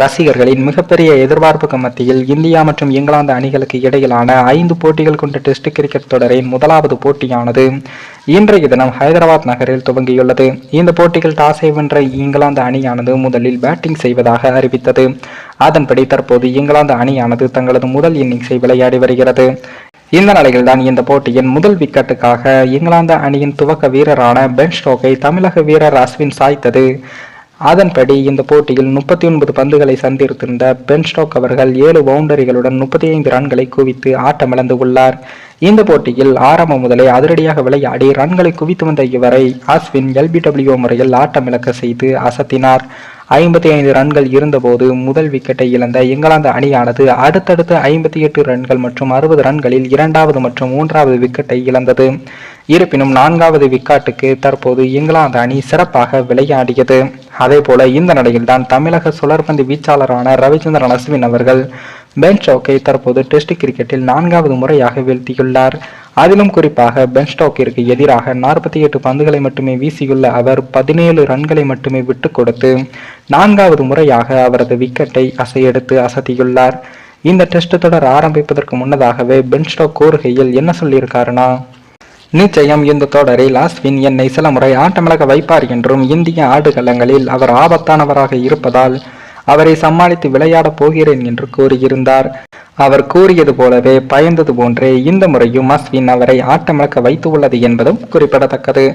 ரசிகர்களின் மிகப்பெரிய எதிர்பார்ப்புக்கு மத்தியில் இந்தியா மற்றும் இங்கிலாந்து அணிகளுக்கு இடையிலான ஐந்து போட்டிகள் கொண்ட டெஸ்ட் கிரிக்கெட் தொடரின் முதலாவது போட்டியானது இன்றைய தினம் ஹைதராபாத் நகரில் துவங்கியுள்ளது. இந்த போட்டியில் டாஸை வென்ற இங்கிலாந்து அணியானது முதலில் பேட்டிங் செய்வதாக அறிவித்தது. அதன்படி தற்போது இங்கிலாந்து அணியானது தங்களது முதல் இன்னிங்ஸை விளையாடி வருகிறது. இந்த நிலையில்தான் இந்த போட்டியின் முதல் விக்கெட்டுக்காக இங்கிலாந்து அணியின் துவக்க வீரரான பென் ஸ்டோக்கை தமிழக வீரர் அஸ்வின் சாய்த்தது. அதன்படி இந்த போட்டியில் முப்பத்தி ஒன்பது பந்துகளை சந்தித்திருந்த பென் ஸ்டோக் அவர்கள் ஏழு பவுண்டரிகளுடன் முப்பத்தி ஐந்து ரன்களை குவித்து ஆட்டமிழந்து உள்ளார். இந்த போட்டியில் ஆரம்பம் முதலே அதிரடியாக விளையாடி ரன்களை குவித்து வந்த இவரை அஸ்வின் எல்பிடபிள்யூ முறையில் ஆட்டமிழக்க செய்து அசத்தினார். ஐம்பத்தி ஐந்து ரன்கள் இருந்தபோது முதல் விக்கெட்டை இழந்த இங்கிலாந்து அணியானது அடுத்தடுத்து ஐம்பத்தி எட்டு ரன்கள் மற்றும் அறுபது ரன்களில் இரண்டாவது மற்றும் மூன்றாவது விக்கெட்டை இழந்தது. இருப்பினும் நான்காவது விக்கெட்டுக்கு தற்போது இங்கிலாந்து அணி சிறப்பாக விளையாடியது. அதேபோல இந்த நிலையில்தான் தமிழக சுழற்பந்து வீச்சாளரான ரவிச்சந்திரன் அஸ்வின் அவர்கள் பென் ஸ்டோக்கை தற்போது டெஸ்ட் கிரிக்கெட்டில் நான்காவது முறையாக வீழ்த்தியுள்ளார். அதிலும் குறிப்பாக பென் ஸ்டோக்கிற்கு எதிராக நாற்பத்தி எட்டு பந்துகளை மட்டுமே வீசியுள்ள அவர் பதினேழு ரன்களை மட்டுமே விட்டு கொடுத்து நான்காவது முறையாக அவரது விக்கெட்டை அசையெடுத்து அசத்தியுள்ளார். இந்த டெஸ்ட் தொடர் ஆரம்பிப்பதற்கு முன்னதாகவே பென் ஸ்டோக் கூறுகையில் என்ன சொல்லியிருக்காருன்னா நிச்சயம் இந்த தொடரில் அஸ்வின் என்னை சில முறை ஆட்டமிழக வைப்பார் என்றும் இந்திய ஆடுகளங்களில் அவர் ஆபத்தானவராக இருப்பதால் அவரை சமாளித்து விளையாடப் போகிறேன் என்று கூறியிருந்தார். அவர் கூறியது போலவே பயந்தது போன்றே இந்த முறையும் அஸ்வின் அவரை ஆட்டமிழக்க வைத்து உள்ளது என்பதும் குறிப்பிடத்தக்கது.